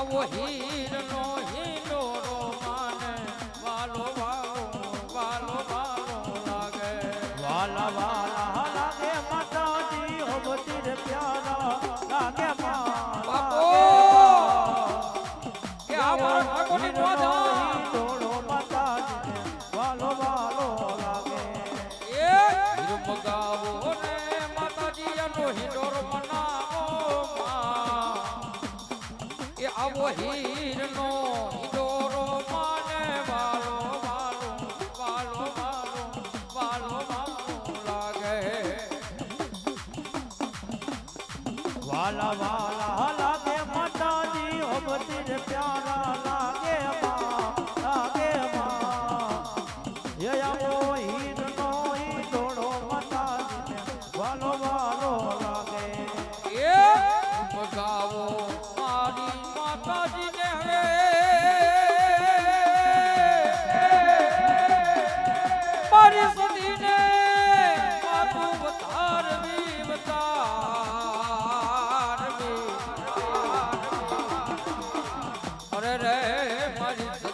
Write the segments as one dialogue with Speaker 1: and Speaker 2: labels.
Speaker 1: આવો હીરનો હિંડોરો વાલા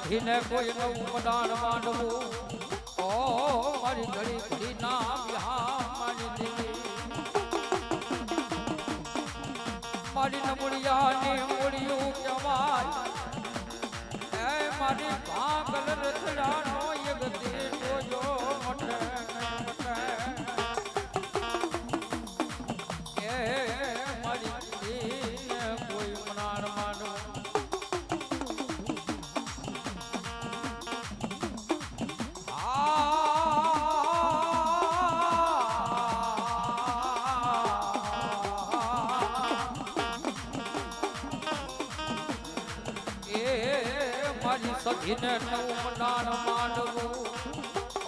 Speaker 1: સખીને કોઈ નવું પદાર માંડવું. ઓ, મારી ઘડી ઘડી ના મારી દીદી મારી નમુડિયાની મૂળિયું એ મારી ભાગલ રથડાનો સખીને નવમદાન માંડવું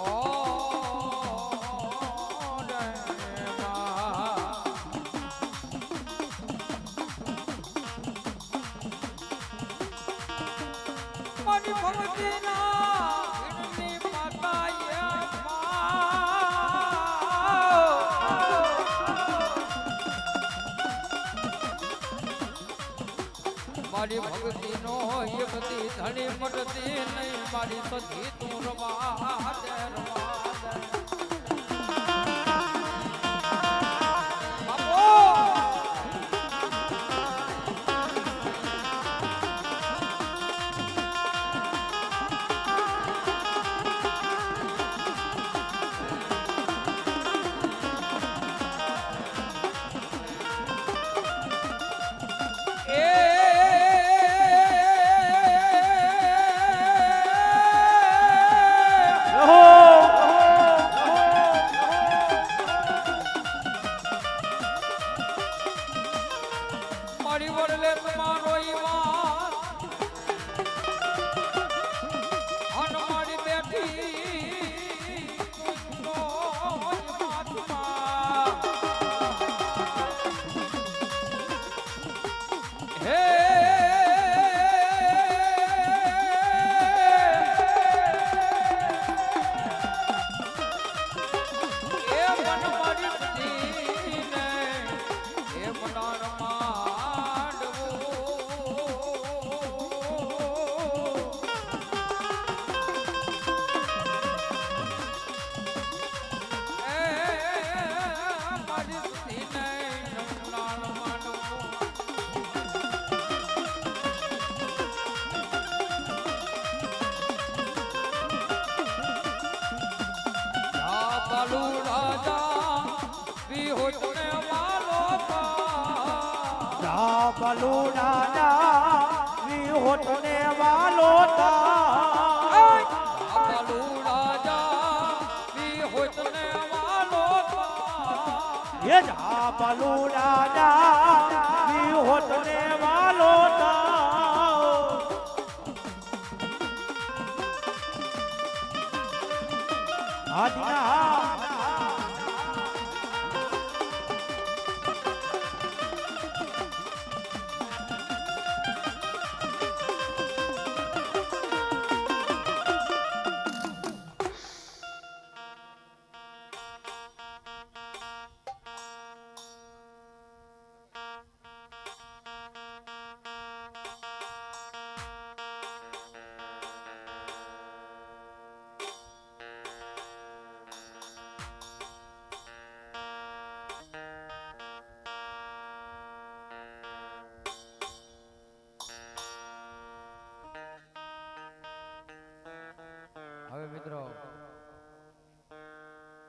Speaker 1: ઓ રે મા. મારી ભક્તિ એકતી ધણી મટતી નહીં મારી સતી તું રવા Hey! બાલુ રાજા વિહોતને વાલો તા.
Speaker 2: બલુ રાજા વિહોતને વાલો તા.
Speaker 1: બાલુ રાજા વિહોતને વાલો તા.
Speaker 2: એ જા બલુ રાજા વિહોતને વાલો તા. આજના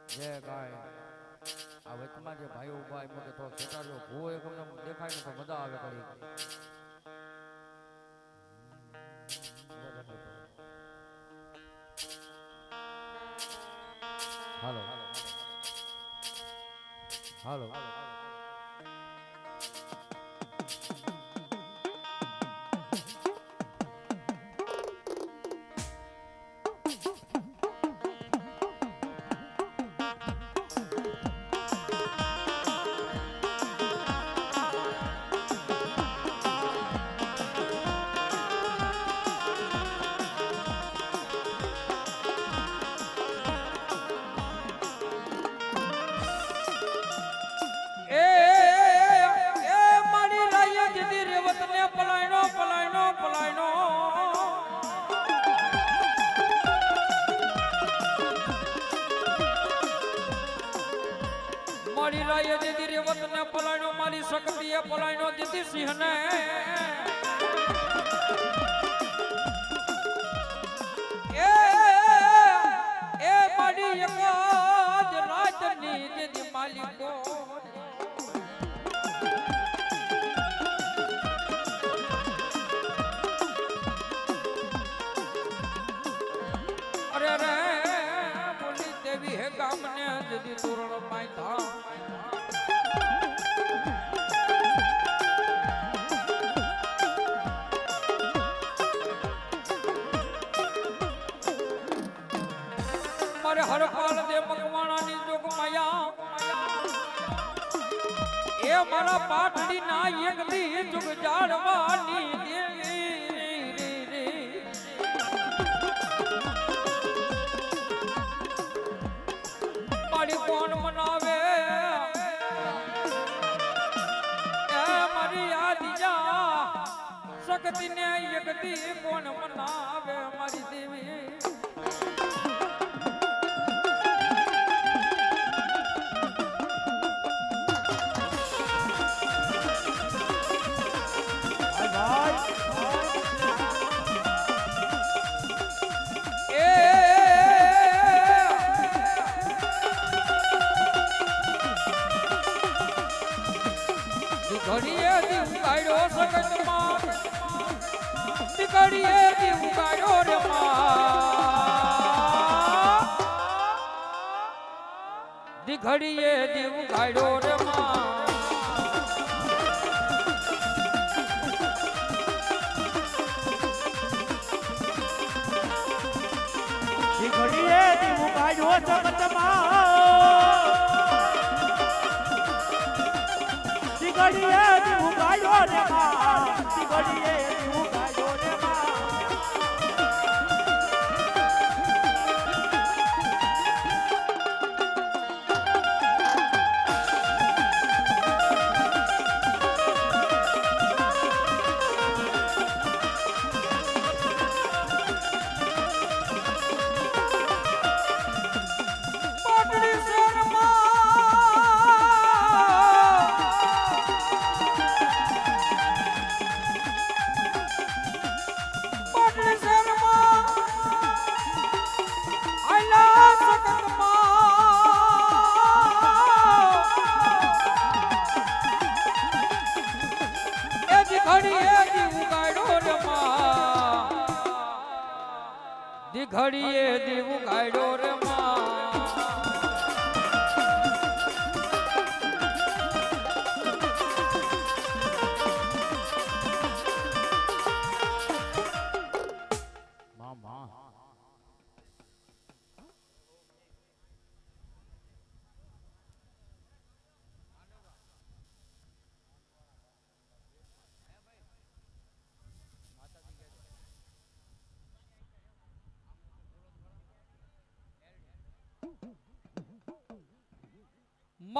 Speaker 1: જે કાંઈ આ વચમાં જે ભાઈઓ ઊભા એમ કે થોડોક છેટાડજો ભૂ એક દેખાય ને તો મજા આવે કરી હાલો. હાલો. મારી રાયે જીધી રેવત ને પલાયનો મારી શક્તિ એ પલાયનો જીધી સિંહ ને એ એ મારી એક જ રાજની જીધી માલિકો. અરે રે બોલી દેવી હે ગામને જદી તોરણ ઘડીએ દી ઉગાડ્યો સગતમાં ઘડીએ દી ઉગાડ્યો રે માં દી ઘડીએ દી ઉગાડ્યો રે માં
Speaker 2: ઘડીએ જગતમાં. ઈ ઘડીએ દીવું રે માં ઘડીએ
Speaker 1: દી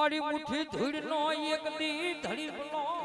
Speaker 1: મારી મુઠ્ઠી ધૂળ નો એક દી ધડી નો